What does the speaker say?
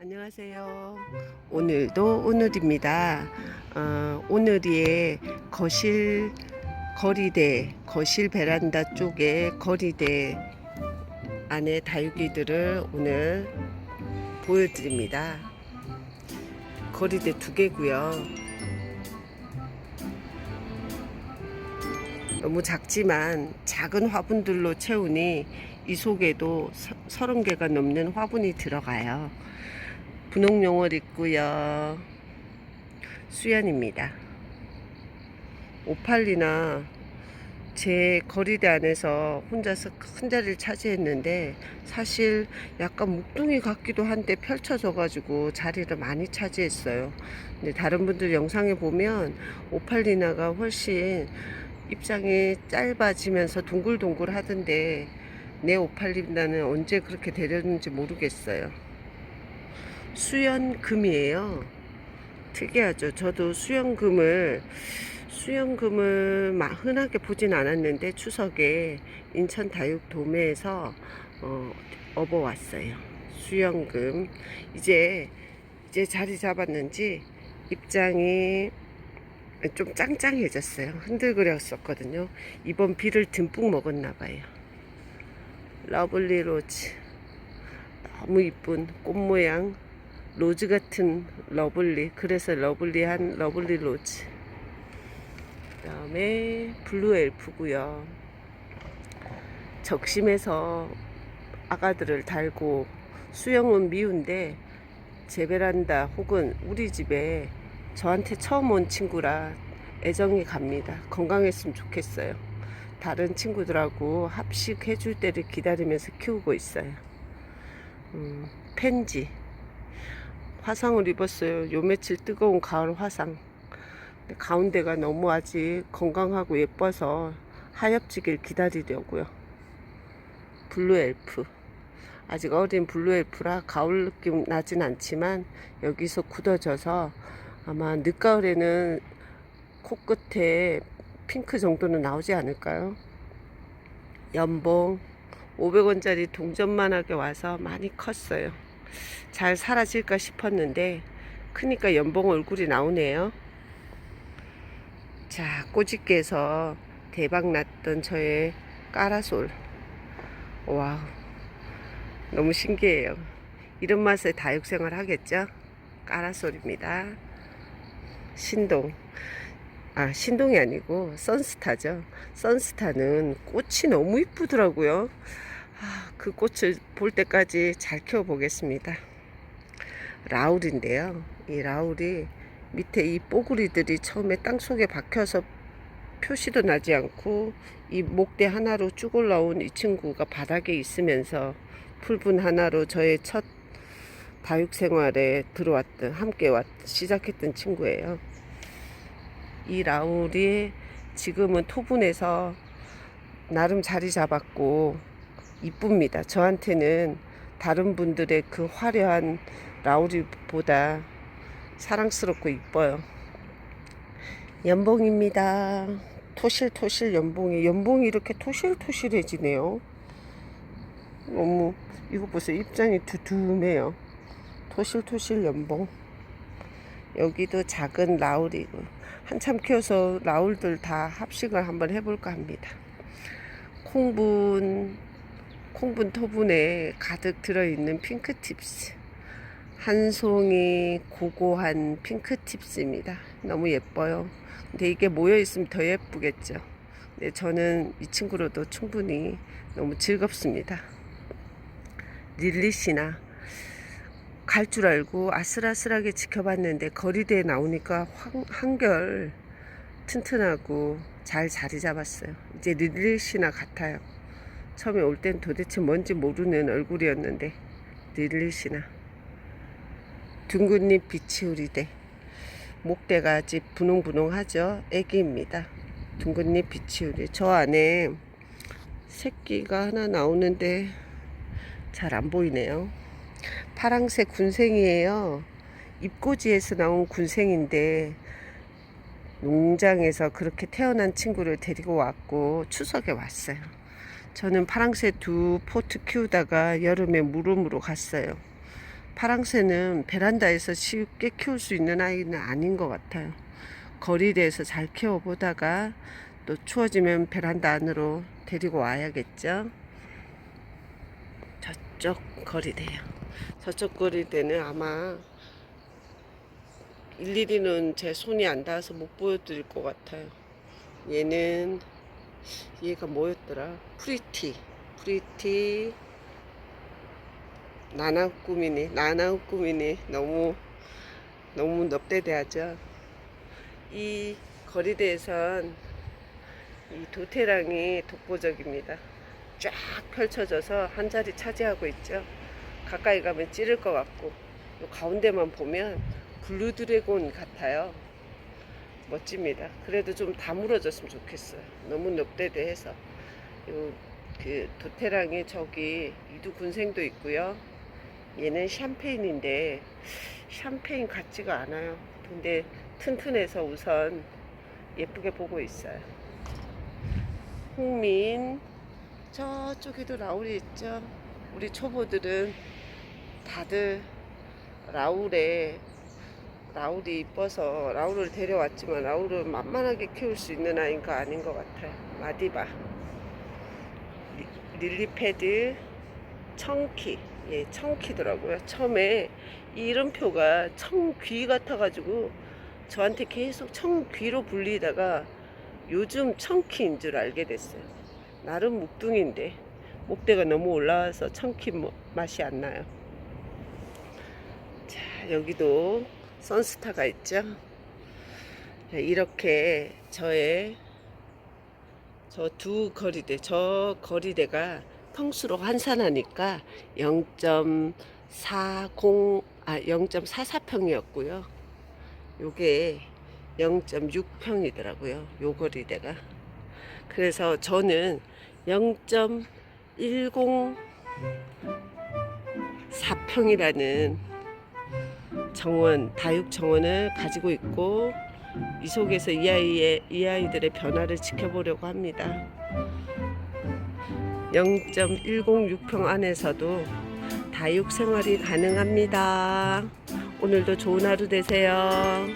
안녕하세요. 오늘도 오늘입니다. 어, 오늘이 거실 거리대 거실 베란다 쪽에 거리대 안에 다육이들을 오늘 보여드립니다. 거리대 두 개고요. 너무 작지만 작은 화분들로 채우니 이 속에도 서- 서른 개가 넘는 화분이 들어가요. 분홍용을 있고요. 수연입니다. 오팔리나 제 거리대 안에서 혼자서 큰 자리를 차지했는데 사실 약간 묵둥이 같기도 한데 펼쳐져 가지고 자리를 많이 차지했어요. 근데 다른 분들 영상에 보면 오팔리나가 훨씬 입장이 짧아지면서 동글동글 하던데 내 오팔리나는 언제 그렇게 되렸는지 모르겠어요. 수연금이에요. 특이하죠. 저도 수연금을 수연금을 막 흔하게 보진 않았는데 추석에 인천 다육 도매에서 어, 업어왔어요. 수연금 이제 이제 자리 잡았는지 입장이 좀 짱짱해졌어요. 흔들거렸었거든요. 이번 비를 듬뿍 먹었나 봐요. 러블리 로즈 너무 이쁜 꽃 모양 로즈 같은 러블리 그래서 러블리한 러블리 로즈. 그 다음에 블루 엘프고요. 적심해서 아가들을 달고 수영은 미운데 제 베란다 혹은 우리 집에 저한테 처음 온 친구라 애정이 갑니다. 건강했으면 좋겠어요. 다른 친구들하고 합식해 줄 때를 기다리면서 키우고 있어요. 음, 펜지 화상을 입었어요. 요 며칠 뜨거운 가을 화상. 가운데가 너무 아직 건강하고 예뻐서 하엽지길 기다리려고요. 블루 엘프. 아직 어린 블루 엘프라 가을 느낌 나진 않지만 여기서 굳어져서 아마 늦가을에는 코끝에 핑크 정도는 나오지 않을까요? 연봉 500원짜리 동전만하게 와서 많이 컸어요. 잘 사라질까 싶었는데 크니까 연봉 얼굴이 나오네요. 자, 꼬집게에서 대박 났던 저의 까라솔. 와우. 너무 신기해요. 이런 맛에 다육생활 하겠죠? 까라솔입니다. 신동. 아, 신동이 아니고 선스타죠. 선스타는 꽃이 너무 이쁘더라고요. 아, 그 꽃을 볼 때까지 잘 키워보겠습니다. 라울인데요. 이 라울이 밑에 이 뽀구리들이 처음에 땅 속에 박혀서 표시도 나지 않고 이 목대 하나로 쭉 올라온 이 친구가 바닥에 있으면서 풀분 하나로 저의 첫 다육 생활에 들어왔던 함께 왔 시작했던 친구예요. 이 라울이 지금은 토분에서 나름 자리 잡았고 이쁩니다. 저한테는 다른 분들의 그 화려한 라우리보다 사랑스럽고 이뻐요. 연봉입니다. 토실토실 연봉이 연봉이 이렇게 토실토실해지네요. 너무 이거 보세요. 입장이 두툼해요. 토실토실 연봉. 여기도 작은 라울이고 한참 키워서 라울들 다 합식을 한번 해볼까 합니다. 콩분 콩분 토분에 가득 들어있는 핑크팁스. 한 송이 고고한 핑크팁스입니다. 너무 예뻐요. 근데 이게 모여있으면 더 예쁘겠죠. 근데 저는 이 친구로도 충분히 너무 즐겁습니다. 릴리시나 갈 줄 알고 아슬아슬하게 지켜봤는데 거리대에 나오니까 황- 한결 튼튼하고 잘 자리 잡았어요. 이제 릴리시나 같아요 처음에 올 땐 도대체 뭔지 모르는 얼굴이었는데 릴리시나. 둥근잎 비치우리대. 목대가 아직 분홍분홍하죠? 애기입니다. 둥근잎 비치우리. 저 안에 새끼가 하나 나오는데 잘 안 보이네요. 파랑색 군생이에요. 입꼬지에서 나온 군생인데 농장에서 그렇게 태어난 친구를 데리고 왔고 추석에 왔어요 저는 파랑새 두 포트 키우다가 여름에 무름으로 갔어요. 파랑새는 베란다에서 쉽게 키울 수 있는 아이는 아닌 것 같아요. 거리대에서 잘 키워보다가 또 추워지면 베란다 안으로 데리고 와야겠죠. 저쪽 거리대요. 저쪽 거리대는 아마 일일이는 제 손이 안 닿아서 못 보여드릴 것 같아요. 얘는 얘가 뭐였더라? 프리티, 프리티, 나나꾸미니, 나나꾸미니 너무 너무 넙대대하죠. 이 거리대에선 이 도태랑이 독보적입니다. 쫙 펼쳐져서 한 자리 차지하고 있죠. 가까이 가면 찌를 것 같고 요 가운데만 보면 블루 드래곤 같아요. 멋집니다. 그래도 좀 다물어졌으면 좋겠어요. 너무 넙대대해서. 요, 그 도태랑이 저기 이두 군생도 있고요. 얘는 샴페인인데 샴페인 같지가 않아요. 근데 튼튼해서 우선 예쁘게 보고 있어요. 홍민 저쪽에도 라울이 있죠. 우리 초보들은 다들 라울에 라울이 이뻐서 라울을 데려왔지만 라울을 만만하게 키울 수 있는 아이가 아닌 것 같아요. 마디바, 리- 릴리패드, 청키, 예, 청키더라고요. 처음에 이 이름표가 청귀 같아가지고 저한테 계속 청귀로 불리다가 요즘 청키인 줄 알게 됐어요. 나름 묵둥인데 목대가 너무 올라와서 청키 뭐- 맛이 안 나요. 자, 여기도 선스타가 있죠. 자, 이렇게 저의 저 두 거리대, 저 거리대가 평수로 환산하니까 0.40, 아, 0.44평이었고요. 요게 0.6평이더라고요. 요 거리대가. 그래서 저는 0.104평이라는 정원, 다육 정원을 가지고 있고 이 속에서 이 아이의 이 아이들의 변화를 지켜보려고 합니다. 0.106평 안에서도 다육 생활이 가능합니다. 오늘도 좋은 하루 되세요.